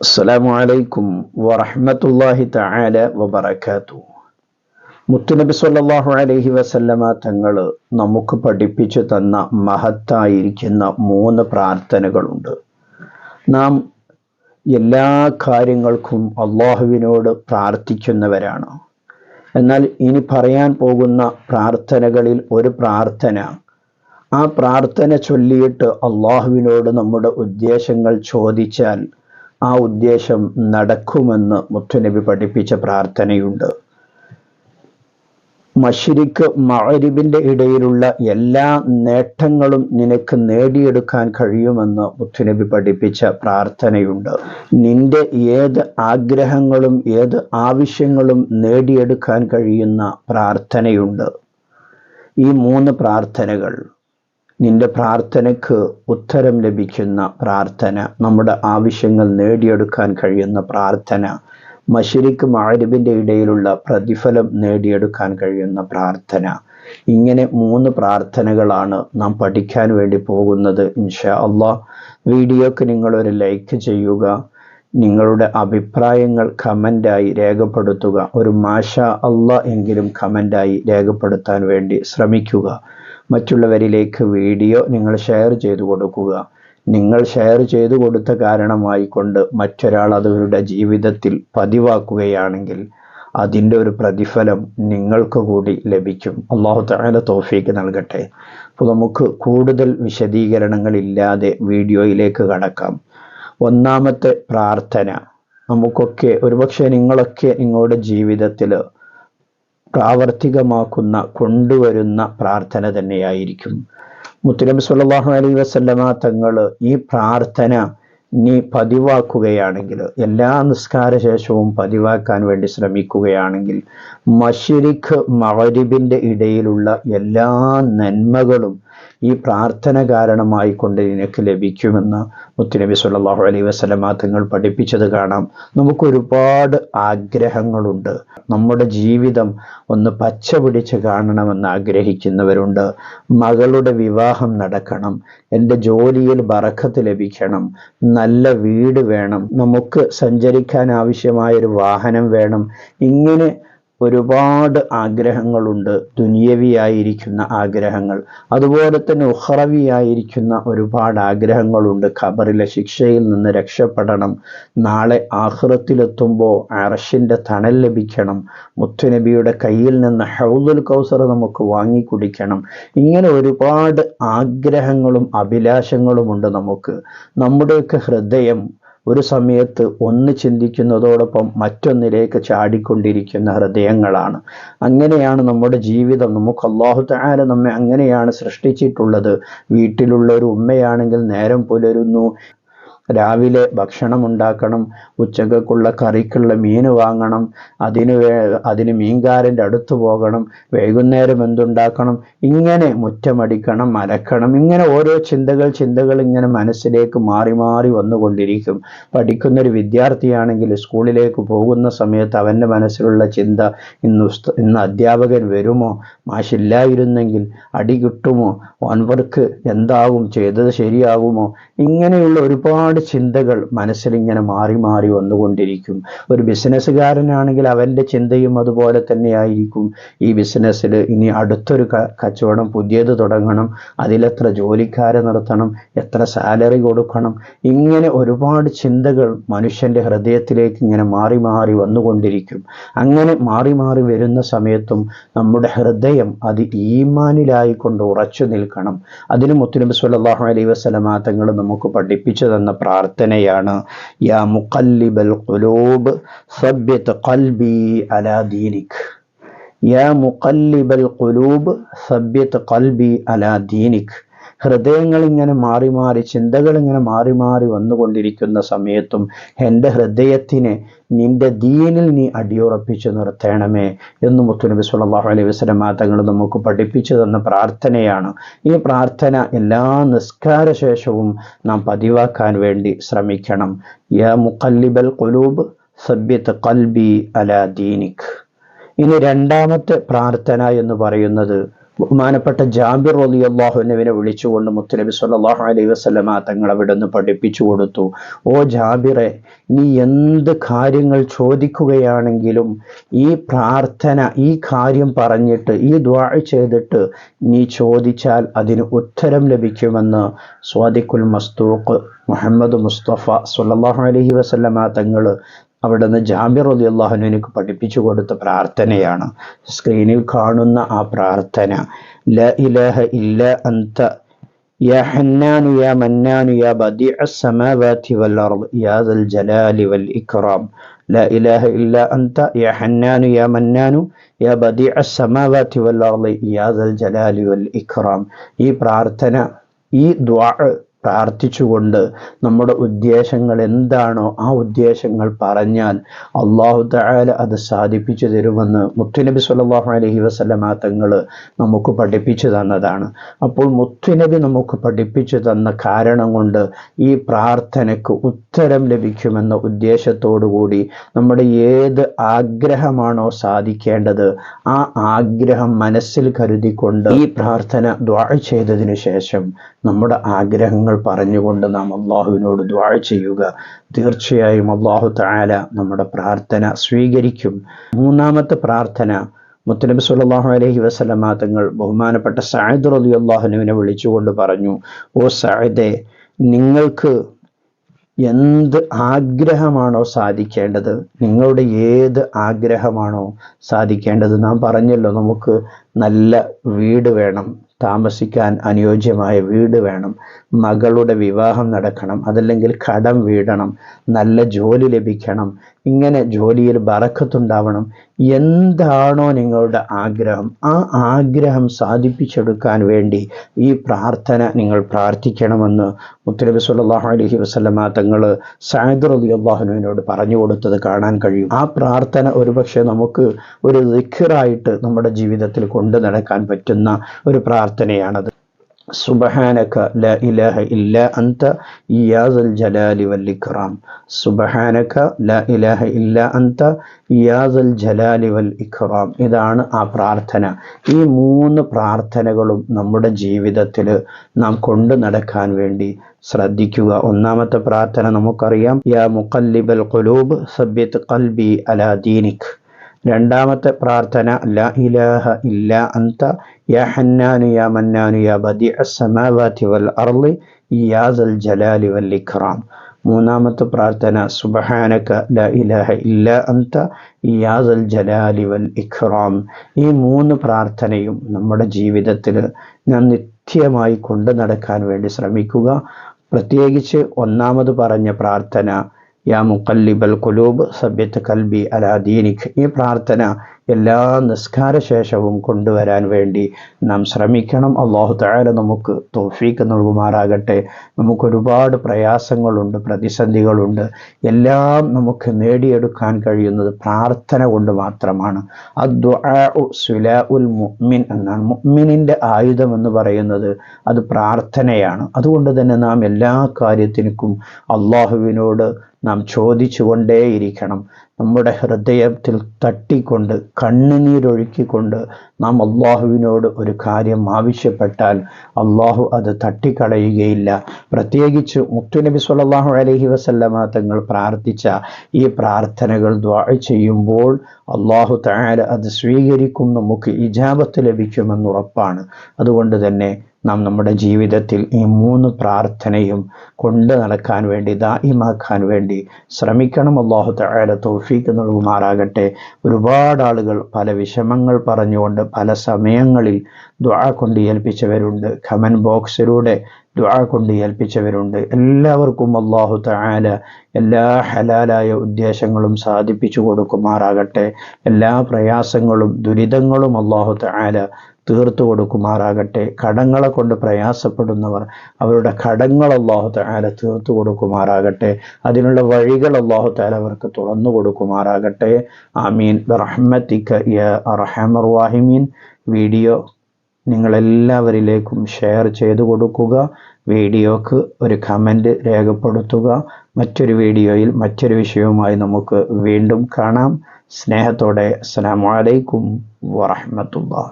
അസ്സലാമു അലൈക്കും വറഹ്മത്തുള്ളാഹി തആല വബറകാതു മുത്തുനബി സല്ലല്ലാഹു അലൈഹി വസല്ലമ തങ്ങൾ നമുക്ക് പഠിപ്പിച്ചു തന്ന മഹത്തായിരിക്കുന്ന മൂന്ന് പ്രാർത്ഥനകളുണ്ട്. നാം എല്ലാ കാര്യങ്ങൾക്കും അള്ളാഹുവിനോട് പ്രാർത്ഥിക്കുന്നവരാണ്. എന്നാൽ ഇനി പറയാൻ പോകുന്ന പ്രാർത്ഥനകളിൽ ഒരു പ്രാർത്ഥന. ആ പ്രാർത്ഥന ചൊല്ലിയിട്ട് അള്ളാഹുവിനോട് നമ്മുടെ ഉദ്ദേശങ്ങൾ ചോദിച്ചാൽ ആ ഉദ്ദേശം നടക്കുമെന്ന് മുത്തുനബി പഠിപ്പിച്ച പ്രാർത്ഥനയുണ്ട്. മഷിരിക്ക് മഅരിബിന്റെ ഇടയിലുള്ള എല്ലാ നേട്ടങ്ങളും നിനക്ക് നേടിയെടുക്കാൻ കഴിയുമെന്ന് മുത്തുനബി പഠിപ്പിച്ച പ്രാർത്ഥനയുണ്ട്. നിന്റെ ഏത് ആഗ്രഹങ്ങളും ഏത് ആവശ്യങ്ങളും നേടിയെടുക്കാൻ കഴിയുന്ന പ്രാർത്ഥനയുണ്ട്. ഈ മൂന്ന് പ്രാർത്ഥനകൾ നിന്റെ പ്രാർത്ഥനയ്ക്ക് ഉത്തരം ലഭിക്കുന്ന പ്രാർത്ഥന നമ്മുടെ ആവശ്യങ്ങൾ നേടിയെടുക്കാൻ കഴിയുന്ന പ്രാർത്ഥന മഷിരിക്ക് ആരിബിന്റെ ഇടയിലുള്ള പ്രതിഫലം നേടിയെടുക്കാൻ കഴിയുന്ന പ്രാർത്ഥന. ഇങ്ങനെ മൂന്ന് പ്രാർത്ഥനകളാണ് നാം പഠിക്കാൻ വേണ്ടി പോകുന്നത് ഇൻഷാ അള്ളാഹ് വീഡിയോക്ക് നിങ്ങളൊരു ലൈക്ക് ചെയ്യുക നിങ്ങളുടെ അഭിപ്രായങ്ങൾ കമന്റായി രേഖപ്പെടുത്തുക ഒരു മാഷ അല്ല എങ്കിലും കമന്റായി രേഖപ്പെടുത്താൻ വേണ്ടി ശ്രമിക്കുക. മറ്റുള്ളവരിലേക്ക് വീഡിയോ നിങ്ങൾ ഷെയർ ചെയ്തു കൊടുക്കുക. നിങ്ങൾ ഷെയർ ചെയ്തു കൊടുത്ത കാരണമായി കൊണ്ട് മറ്റൊരാൾ അതവരുടെ ജീവിതത്തിൽ പതിവാക്കുകയാണെങ്കിൽ അതിന്റെ ഒരു പ്രതിഫലം നിങ്ങൾക്ക് കൂടി ലഭിക്കും. അള്ളാഹു തആല തോഫീക്ക് നൽകട്ടെ. അപ്പോൾ നമുക്ക് കൂടുതൽ വിശദീകരണങ്ങളില്ലാതെ വീഡിയോയിലേക്ക് കടക്കാം. ഒന്നാമത്തെ പ്രാർത്ഥന. നമുക്കൊക്കെ ഒരുപക്ഷെ നിങ്ങളൊക്കെ നിങ്ങളുടെ ജീവിതത്തിൽ പ്രാവർത്തികമാക്കുന്ന കൊണ്ടുവരുന്ന പ്രാർത്ഥന തന്നെയായിരിക്കും. മുത്തുനബി സല്ലല്ലാഹു അലൈ വസല്ലമ തങ്ങൾ ഈ പ്രാർത്ഥന നീ പതിവാക്കുകയാണെങ്കിൽ എല്ലാ നിസ്കാര ശേഷവും പതിവാക്കാൻ വേണ്ടി ശ്രമിക്കുകയാണെങ്കിൽ മഷിരിഖ് മഹരിബിന്റെ ഇടയിലുള്ള എല്ലാ നന്മകളും ഈ പ്രാർത്ഥന കാരണമായി കൊണ്ട് നിനക്ക് ലഭിക്കുമെന്ന് മുത്തുനബി സുല്ലാഹു അലൈ വസല്ലമ തങ്ങൾ പഠിപ്പിച്ചത് കാണാം. നമുക്കൊരുപാട് ആഗ്രഹങ്ങളുണ്ട്. നമ്മുടെ ജീവിതം ഒന്ന് പച്ച പിടിച്ച് കാണണമെന്ന് ആഗ്രഹിക്കുന്നവരുണ്ട്. മകളുടെ വിവാഹം നടക്കണം. എന്റെ ജോലിയിൽ ബറക്കത്ത് ലഭിക്കണം. നല്ല വീട് വേണം. നമുക്ക് സഞ്ചരിക്കാൻ ആവശ്യമായ ഒരു വാഹനം വേണം. ഇങ്ങനെ ഒരുപാട് ആഗ്രഹങ്ങളുണ്ട്. ദുനിയവിയായിരിക്കുന്ന ആഗ്രഹങ്ങൾ. അതുപോലെ തന്നെ ഉഹ്റവിയായിരിക്കുന്ന ഒരുപാട് ആഗ്രഹങ്ങളുണ്ട്. ഖബറിലെ ശിക്ഷയിൽ നിന്ന് രക്ഷപ്പെടണം. നാളെ ആഹ്റത്തിലെത്തുമ്പോൾ അറഷിന്റെ തണൽ ലഭിക്കണം. മുത്തുനബിയുടെ കയ്യിൽ നിന്ന് ഹൗദുൽ കൗസർ നമുക്ക് വാങ്ങി കുടിക്കണം ഇങ്ങനെ ഒരുപാട് ആഗ്രഹങ്ങളും അഭിലാഷങ്ങളുമുണ്ട് നമുക്ക്. നമ്മുടെയൊക്കെ ഹൃദയം ഒരു സമയത്ത് ഒന്ന് ചിന്തിക്കുന്നതോടൊപ്പം മറ്റൊന്നിലേക്ക് ചാടിക്കൊണ്ടിരിക്കുന്ന ഹൃദയങ്ങളാണ്. അങ്ങനെയാണ് നമ്മുടെ ജീവിതം. നമുക്ക് അള്ളാഹു താര നമ്മെ അങ്ങനെയാണ് സൃഷ്ടിച്ചിട്ടുള്ളത്. വീട്ടിലുള്ള ഒരു ഉമ്മയാണെങ്കിൽ നേരം പുലരുന്നു. രാവിലെ ഭക്ഷണം ഉണ്ടാക്കണം ഉച്ചക്കുള്ള കറിക്കുള്ള മീൻ വാങ്ങണം അതിന് വേ അതിന് മീൻകാരന്റെ അടുത്ത് പോകണം വൈകുന്നേരം എന്തുണ്ടാക്കണം ഇങ്ങനെ മുറ്റമടിക്കണം അലക്കണം ഇങ്ങനെ ഓരോ ചിന്തകൾ ചിന്തകൾ ഇങ്ങനെ മനസ്സിലേക്ക് മാറി മാറി വന്നുകൊണ്ടിരിക്കും. പഠിക്കുന്നൊരു വിദ്യാർത്ഥിയാണെങ്കിൽ സ്കൂളിലേക്ക് പോകുന്ന സമയത്ത് അവന്റെ മനസ്സിലുള്ള ചിന്ത ഇന്ന് ഇന്ന് അധ്യാപകൻ വരുമോ? മാഷില്ലായിരുന്നെങ്കിൽ അടി കിട്ടുമോ? ഓൺവർക്ക് എന്താവും? ചെയ്തത് ശരിയാകുമോ ഇങ്ങനെയുള്ള ഒരുപാട് ചിന്തകൾ മനസ്സിലിങ്ങനെ മാറി മാറി വന്നുകൊണ്ടിരിക്കും. ഒരു ബിസിനസ്സുകാരനാണെങ്കിൽ അവന്റെ ചിന്തയും അതുപോലെ തന്നെയായിരിക്കും ഈ ബിസിനസ്സിൽ. ഇനി അടുത്തൊരു കച്ചവടം പുതിയത് തുടങ്ങണം അതിലെത്ര ജോലിക്കാരെ നിർത്തണം എത്ര സാലറി കൊടുക്കണം. ഇങ്ങനെ ഒരുപാട് ചിന്തകൾ മനുഷ്യന്റെ ഹൃദയത്തിലേക്ക് ഇങ്ങനെ മാറി മാറി വന്നുകൊണ്ടിരിക്കും. അങ്ങനെ മാറി മാറി വരുന്ന സമയത്തും നമ്മുടെ ഹൃദയം അത് ഈമാനിലായിക്കൊണ്ട് ഉറച്ചു നിൽക്കണം. അതിന് മുത്തുനബി സല്ലല്ലാഹു അലൈഹി വസല്ലമ തങ്ങൾ നമുക്ക് പഠിപ്പിച്ചു തന്ന പ്രാർത്ഥനയാണ്. യാ മുഖല്ലിബൽ ഖുലൂബ് സബ്ബിത് ഖൽബി അലാ ദീനിക്. യാ മുഖല്ലിബൽ ഖുലൂബ് സബ്ബിത് ഖൽബി അലാ ദീനിക്. ഹൃദയങ്ങൾ ഇങ്ങനെ മാറി മാറി ചിന്തകൾ ഇങ്ങനെ മാറി മാറി വന്നുകൊണ്ടിരിക്കുന്ന സമയത്തും എന്റെ ഹൃദയത്തിനെ നിന്റെ ദീനിൽ നീ അടിയുറപ്പിച്ചു നിർത്തണമേ എന്ന് മുത്തുനബി സുല്ലാഹു അലൈഹി വസ്ലം തങ്ങൾ നമുക്ക് പഠിപ്പിച്ചു തന്ന പ്രാർത്ഥനയാണ്. ഈ പ്രാർത്ഥന എല്ലാ നിസ്കാര ശേഷവും നാം പതിവാക്കാൻ വേണ്ടി ശ്രമിക്കണം. യാ മുഖല്ലിബൽ ഖുലൂബ് സബ്യത്ത് കൽബി അല ദീനിക്. ഇനി രണ്ടാമത്തെ പ്രാർത്ഥന എന്ന് പറയുന്നത് ബഹുമാനപ്പെട്ട ജാബിർ റലി അള്ളാഹുനവിനെ വിളിച്ചുകൊണ്ട് മുത്തലബി സല്ലാഹു അലൈഹി വസ്ലമ തങ്ങൾ അവിടെ നിന്ന് പഠിപ്പിച്ചു കൊടുത്തു. ഓ ജാബിറെ നീ എന്ത് കാര്യങ്ങൾ ചോദിക്കുകയാണെങ്കിലും ഈ പ്രാർത്ഥന ഈ കാര്യം പറഞ്ഞിട്ട് ഈ ദ്വാ ചെയ്തിട്ട് നീ ചോദിച്ചാൽ അതിന് ഉത്തരം ലഭിക്കുമെന്ന് സ്വാദിഖുൽ മസ്തൂഖ് മുഹമ്മദ് മുസ്തഫ സുല്ലാഹു അലഹി വസ്ലമ തങ്ങൾ അവിടുന്ന് ജാബിർ അലി അള്ളാഹുനു പഠിപ്പിച്ചു കൊടുത്ത പ്രാർത്ഥനയാണ് സ്ക്രീനിൽ കാണുന്ന ആ പ്രാർത്ഥന ല ഇലഹ ഇല്ല അന്ത يا حنان يا منان يا بديع السماوات والأرض يا ذا الجلال والإكرام لا إله إلا أنت يا حنان يا منان يا بديع السماوات والأرض يا ذا الجلال والإكرام ഈ പ്രാർത്ഥന ഈ ദ്വാ പ്രാർത്ഥിച്ചുകൊണ്ട് നമ്മുടെ ഉദ്ദേശങ്ങൾ എന്താണോ ആ ഉദ്ദേശങ്ങൾ പറഞ്ഞാൽ അള്ളാഹു താല അത് സാധിപ്പിച്ചു തരുമെന്ന് മുത്തുനബി സല്ലാഹു അലഹി വസ്ലമാ തങ്ങൾ നമുക്ക് പഠിപ്പിച്ചു തന്നതാണ്. അപ്പോൾ മുത്തുനബി നമുക്ക് പഠിപ്പിച്ചു തന്ന കാരണം കൊണ്ട് ഈ പ്രാർത്ഥനയ്ക്ക് ഉത്തരം ലഭിക്കുമെന്ന കൂടി നമ്മുടെ ഏത് ആഗ്രഹമാണോ സാധിക്കേണ്ടത് ആ ആഗ്രഹം മനസ്സിൽ കരുതിക്കൊണ്ട് ഈ പ്രാർത്ഥന ദ്വാ ചെയ്തതിനു ശേഷം നമ്മുടെ ആഗ്രഹങ്ങൾ പറഞ്ഞുകൊണ്ട് നാം അള്ളാഹുവിനോട് ദ്വാഴ ചെയ്യുക. തീർച്ചയായും അള്ളാഹു താല നമ്മുടെ പ്രാർത്ഥന സ്വീകരിക്കും. മൂന്നാമത്തെ പ്രാർത്ഥന മുത്തനബി സുല്ലാഹു അലഹി വസ്ലമ തങ്ങൾ ബഹുമാനപ്പെട്ട സായിദ് റബി അള്ളാഹുനുവിനെ വിളിച്ചുകൊണ്ട് പറഞ്ഞു ഓ സായിദെ നിങ്ങൾക്ക് എന്ത് ആഗ്രഹമാണോ സാധിക്കേണ്ടത്? നിങ്ങളുടെ ഏത് ആഗ്രഹമാണോ സാധിക്കേണ്ടത്? നാം പറഞ്ഞല്ലോ നമുക്ക് നല്ല വീട് വേണം താമസിക്കാൻ അനുയോജ്യമായ വീട് വേണം. മകളുടെ വിവാഹം നടക്കണം അതല്ലെങ്കിൽ കടം വീടണം നല്ല ജോലി ലഭിക്കണം ഇങ്ങനെ ജോലിയിൽ ബറക്കത്തുണ്ടാവണം. എന്താണോ നിങ്ങളുടെ ആഗ്രഹം. ആ ആഗ്രഹം സാധിപ്പിച്ചെടുക്കാൻ വേണ്ടി ഈ പ്രാർത്ഥന നിങ്ങൾ പ്രാർത്ഥിക്കണമെന്ന് മുത്തലബി സുല്ലാഹു അലഹി വസ്ലമ തങ്ങൾ സായദ് അലി അള്ളാഹുനുവിനോട് പറഞ്ഞു കൊടുത്തത് കാണാൻ കഴിയും. ആ പ്രാർത്ഥന ഒരുപക്ഷെ നമുക്ക് ഒരു ദിഖറായിട്ട് നമ്മുടെ ജീവിതത്തിൽ കൊണ്ടു നടക്കാൻ പറ്റുന്ന ഒരു പ്രാർത്ഥനയാണത്. സുബഹാനക ല ഇലാഹ ഇല്ല അന്ത ഇയാസൽ ജലാലി വൽ സുബഹാനക ല ഇലാഹ ഇല്ല അന്ത ഇയാസൽ ജലാലി വൽ ഇക്രാം. ഇതാണ് ആ പ്രാർത്ഥന. ഈ മൂന്ന് പ്രാർത്ഥനകളും നമ്മുടെ ജീവിതത്തിൽ നാം കൊണ്ടു നടക്കാൻ വേണ്ടി ശ്രദ്ധിക്കുക. ഒന്നാമത്തെ പ്രാർത്ഥന നമുക്കറിയാം. യാ മുഖല്ലിബൽ ഖുലൂബ് സബ്യത്ത് കൽബി അലാ ദീനിക്. രണ്ടാമത്തെ പ്രാർത്ഥന ലാ ഇലാഹ ഇല്ല അന്ത യാ ഹന്നാനു യാ മന്നാനു യാ ബദി അസ്സമാവാതി വൽ അർളി യാസൽ ജലാലി വൽ ഇഖ്റാം മൂന്നാമത്തെ പ്രാർത്ഥന സുബഹാനക ല ഇലാഹ ഇല്ല അന്ത യാസൽ ജലാലി വൽ ഇഖ്റാം ഈ മൂന്ന് പ്രാർത്ഥനയും നമ്മുടെ ജീവിതത്തിൽ നാം നിത്യമായി കൊണ്ടു നടക്കാൻ വേണ്ടി ശ്രമിക്കുക. പ്രത്യേകിച്ച് ഒന്നാമത് പറഞ്ഞ പ്രാർത്ഥന യാ മുക്കല്ലിബൽ കുലൂബ് സബ്യത്ത് കൽബി അലാ ദീനിക് ഈ പ്രാർത്ഥന എല്ലാ നിസ്കാര ശേഷവും കൊണ്ടുവരാൻ വേണ്ടി നാം ശ്രമിക്കണം. അള്ളാഹു താര നമുക്ക് തോഫീക്ക് നൽകുമാറാകട്ടെ. നമുക്ക് ഒരുപാട് പ്രയാസങ്ങളുണ്ട് പ്രതിസന്ധികളുണ്ട്. എല്ലാം നമുക്ക് നേടിയെടുക്കാൻ കഴിയുന്നത് പ്രാർത്ഥന കൊണ്ട് മാത്രമാണ്. മുഅ്മിൻ എന്നാണ്. മുഅ്മിനിന്റെ ആയുധം എന്ന് പറയുന്നത് അത് പ്രാർത്ഥനയാണ്. അതുകൊണ്ട് തന്നെ നാം എല്ലാ കാര്യത്തിനും അള്ളാഹുവിനോട് നാം ചോദിച്ചുകൊണ്ടേയിരിക്കണം. നമ്മുടെ ഹൃദയത്തിൽ തട്ടിക്കൊണ്ട് കണ്ണുനീരൊഴുക്കിക്കൊണ്ട് നാം അള്ളാഹുവിനോട് ഒരു കാര്യം ആവശ്യപ്പെട്ടാൽ അള്ളാഹു അത് തട്ടിക്കളയുകയില്ല. പ്രത്യേകിച്ച് മുത്തുനബി സ്വല്ലല്ലാഹു അലഹി വസല്ലമ തങ്ങൾ പ്രാർത്ഥിച്ച ഈ പ്രാർത്ഥനകൾ ചെയ്യുമ്പോൾ അള്ളാഹു താര അത് സ്വീകരിക്കും നമുക്ക് ഇജാബത്ത് ലഭിക്കുമെന്ന് ഉറപ്പാണ്. അതുകൊണ്ട് തന്നെ നാം നമ്മുടെ ജീവിതത്തിൽ ഈ മൂന്ന് പ്രാർത്ഥനയും കൊണ്ട് നടക്കാൻ വേണ്ടി ദാഹിമാക്കാൻ വേണ്ടി ശ്രമിക്കണം. അള്ളാഹു തആല തോഫീക്ക് നൽകുമാറാകട്ടെ. ഒരുപാട് ആളുകൾ പല വിഷമങ്ങൾ പറഞ്ഞുകൊണ്ട് പല സമയങ്ങളിൽ ദ്വാ കൊണ്ട് ഏൽപ്പിച്ചവരുണ്ട്. കമൻ ബോക്സിലൂടെ ദ്വാ കൊണ്ട് ഏൽപ്പിച്ചവരുണ്ട്. എല്ലാവർക്കും അള്ളാഹു തആല എല്ലാ ഹലാലായ ഉദ്ദേശങ്ങളും സാധിപ്പിച്ചു കൊടുക്കുമാറാകട്ടെ. എല്ലാ പ്രയാസങ്ങളും ദുരിതങ്ങളും അള്ളാഹു തആല തീർത്തു കൊടുക്കുമാറാകട്ടെ. കടങ്ങളെ കൊണ്ട് പ്രയാസപ്പെടുന്നവർ അവരുടെ കടങ്ങൾ അള്ളാഹു താല തീർത്തു കൊടുക്കുമാറാകട്ടെ. അതിനുള്ള വഴികൾ അള്ളാഹു താല അവർക്ക് തുറന്നു കൊടുക്കുമാറാകട്ടെ. ആമീൻ. റഹ്മത്തിക്ക വീഡിയോ നിങ്ങളെല്ലാവരിലേക്കും ഷെയർ ചെയ്തു കൊടുക്കുക. വീഡിയോക്ക് ഒരു കമന്റ് രേഖപ്പെടുത്തുക. മറ്റൊരു വീഡിയോയിൽ മറ്റൊരു വിഷയവുമായി നമുക്ക് വീണ്ടും കാണാം. സ്നേഹത്തോടെ അസ്സാം വലൈക്കും വറഹമത്തുള്ള